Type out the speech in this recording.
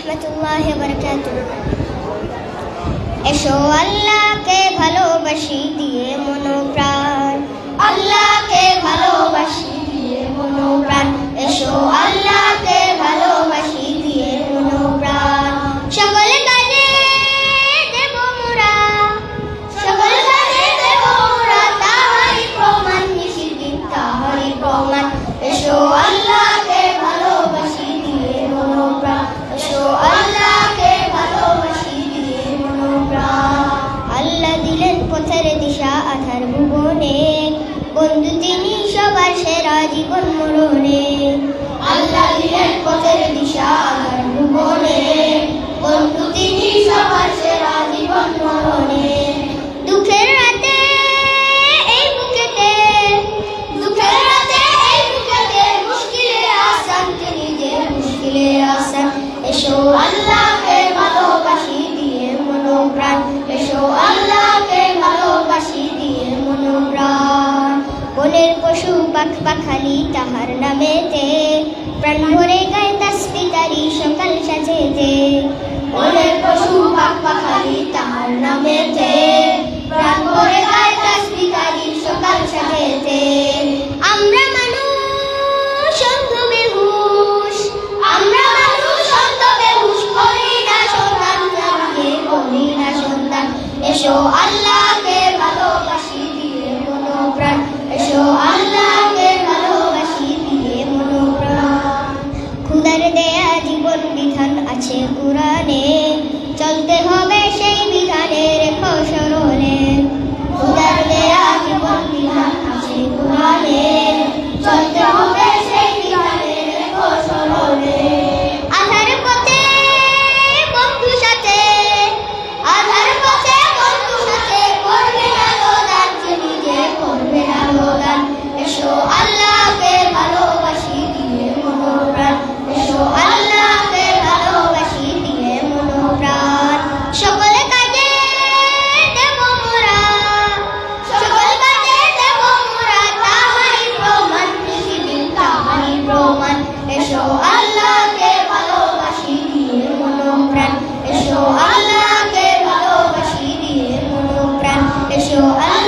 রহমতুল্লাহ বারকাতুহ। এসো আল্লাহকে ভালোবাসি দিয়ে মনোপ্রাণ। আল্লাহকে ভালোবাসি দিয়ে মনোপ্রাণ। এসো আল্লাহকে ভালোবাসি দিয়ে মনোপ্রাণ। সকল কাজে দেব মোরা। সকল কাজে দেব মোরা। তাহারি প্রমাণ নিশিদিন তাহারি প্রমাণ। এসো বন্ধু তিনি সবার সেরা জীবন মরণে। আল্লাহ দিলেন পথের দিশা আধার ভুবনে। বন্ধু তিনি সবার সেরা জীবন মরণে। দুঃখের রাতে এই বুকেতে দুঃখের রাতে এই বুকেতে মুশকিলে আসান তিনি যে মুশকিলে আসান এসো। আল্লাহকে বনের পশু পাখ পাখালি তাহার নামেতে প্রাণ ভরে গায়ে তাসবি তারি সকাল সাজেতে বনের পশু পাখ পাখালি তাহার নামেতে প্রাণ ভরে গায়ে তাসবি তারি সকাল সাজেতে আমরা আমরা এসো আল্লাহকে ভালোবাসি, দিয়ে মনোপ্রাণ। জীবন বিধান আছে কোরআনে। চলতে হবে সেই বিধানের ফসরণে উদার দেয়া জীবন বিধান আছে কোরআনে। চলতে show.